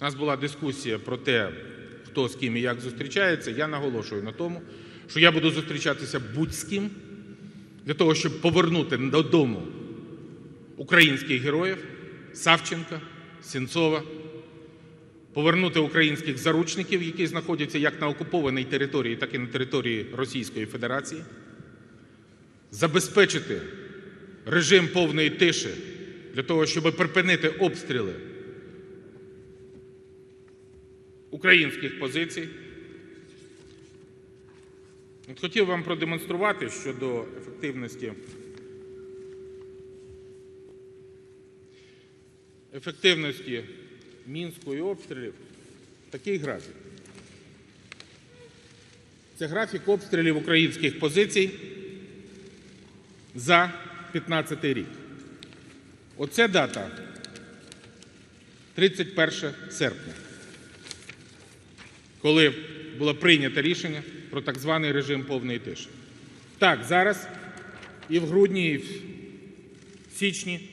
У нас була дискусія про те, хто з ким і як зустрічається. Я наголошую на тому, що я буду зустрічатися будь з ким для того, щоб повернути додому українських героїв Савченка, Сінцова, повернути українських заручників, які знаходяться як на окупованій території, так і на території Російської Федерації, забезпечити режим повної тиші для того, щоб припинити обстріли українських позицій. От хотів вам продемонструвати щодо ефективності ефективності Мінську і обстрілів такий графік. Це графік обстрілів українських позицій за 15 рік. Оце дата 31 серпня, коли було прийнято рішення про так званий режим повної тиші. Так, зараз і в грудні, і в січні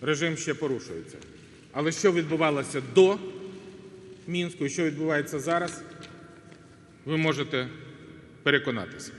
режим ще порушується. Але що відбувалося до Мінську і що відбувається зараз, ви можете переконатися.